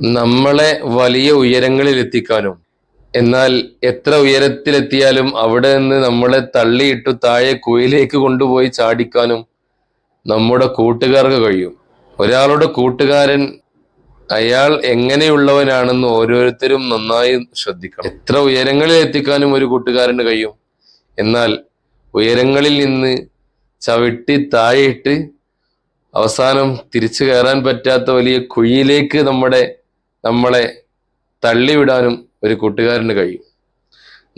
നമ്മളെ വലിയ ഉയരങ്ങളിൽ എത്തിക്കാനും എന്നാൽ എത്ര ഉയരത്തിലെത്തിയാലും അവിടെ നിന്ന് നമ്മളെ തള്ളിയിട്ടു താഴെ കുയിലേക്ക് കൊണ്ടുപോയി ചാടിക്കാനും നമ്മുടെ കൂട്ടുകാർക്ക് കഴിയും. ഒരാളുടെ കൂട്ടുകാരൻ അയാൾ എങ്ങനെയുള്ളവനാണെന്ന് ഓരോരുത്തരും നന്നായി ശ്രദ്ധിക്കണം. എത്ര ഉയരങ്ങളിൽ എത്തിക്കാനും ഒരു കൂട്ടുകാരന് കഴിയും. എന്നാൽ ഉയരങ്ങളിൽ നിന്ന് ചവിട്ടി താഴെയിട്ട് അവസാനം തിരിച്ചു കയറാൻ പറ്റാത്ത വലിയ കുഴിയിലേക്ക് നമ്മുടെ നമ്മളെ തള്ളിവിടാനും ഒരു കൂട്ടുകാരന് കഴിയും.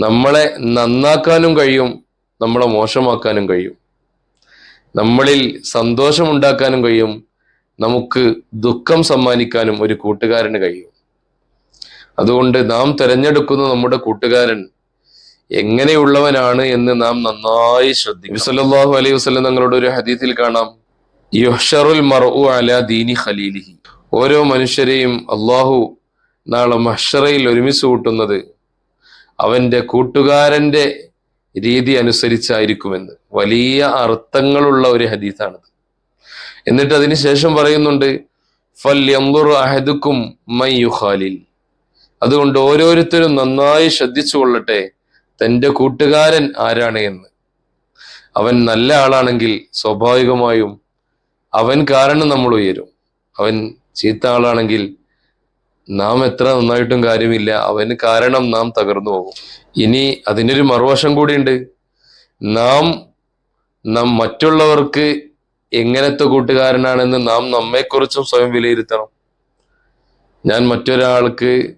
നമ്മളെ നന്നാക്കാനും കഴിയും നമ്മളെ മോശമാക്കാനും കഴിയും. നമ്മളിൽ സന്തോഷമുണ്ടാക്കാനും കഴിയും നമുക്ക് ദുഃഖം സമ്മാനിക്കാനും ഒരു കൂട്ടുകാരന് കഴിയും. അതുകൊണ്ട് നാം തിരഞ്ഞെടുക്കുന്ന നമ്മുടെ കൂട്ടുകാരൻ എങ്ങനെയുള്ളവനാണ് എന്ന് നാം നന്നായി ശ്രദ്ധിക്കും സല്ലല്ലാഹു അലൈഹി വസല്ലം തങ്ങളുടെ ഒരു ഹദീത്തിൽ കാണാം. യുഹ്ഷറുൽ മർഉ അലാ ദീനി ഖലീലിഹി. ഓരോ മനുഷ്യരെയും അള്ളാഹു നാളെ മഷറയിൽ ഒരുമിച്ച് കൂട്ടുന്നത് അവന്റെ കൂട്ടുകാരന്റെ രീതി അനുസരിച്ചായിരിക്കുമെന്ന്. വലിയ അർത്ഥങ്ങളുള്ള ഒരു ഹദീസാണത്. എന്നിട്ട് അതിന് ശേഷം പറയുന്നുണ്ട് ഫൽ അഹദുക്കും മൈ യുഖാലിൽ. അതുകൊണ്ട് ഓരോരുത്തരും നന്നായി ശ്രദ്ധിച്ചു കൊള്ളട്ടെ തന്റെ കൂട്ടുകാരൻ ആരാണ് എന്ന്. അവൻ നല്ല ആളാണെങ്കിൽ സ്വാഭാവികമായും അവൻ കാരണം നമ്മൾ ഉയരും. അവൻ ചീത്ത ആളാണെങ്കിൽ നാം എത്ര നന്നായിട്ടും കാര്യമില്ല. അവന് കാരണം നാം തകർന്നു പോകും. ഇനി അതിനൊരു മറുവശം കൂടിയുണ്ട്. നാം നാം മറ്റുള്ളവർക്ക് എങ്ങനത്തെ കൂട്ടുകാരനാണെന്ന് നാം നമ്മെക്കുറിച്ചും സ്വയം വിലയിരുത്തണം. ഞാൻ മറ്റൊരാൾക്ക്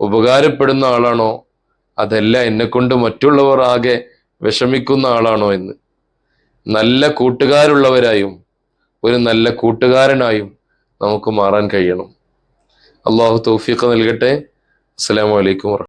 ഉപകാരപ്പെടുന്ന ആളാണോ? അതല്ല എന്നെ കൊണ്ട് മറ്റുള്ളവർ ആകെ വിഷമിക്കുന്ന ആളാണോ എന്ന്. നല്ല കൂട്ടുകാരുള്ളവരായും ഒരു നല്ല കൂട്ടുകാരനായും നമുക്ക് മാറാൻ കഴിയണം. അള്ളാഹു തൗഫീഖ് നൽകട്ടെ. അലൈക്കും വറഹ്മത്തുള്ളാഹി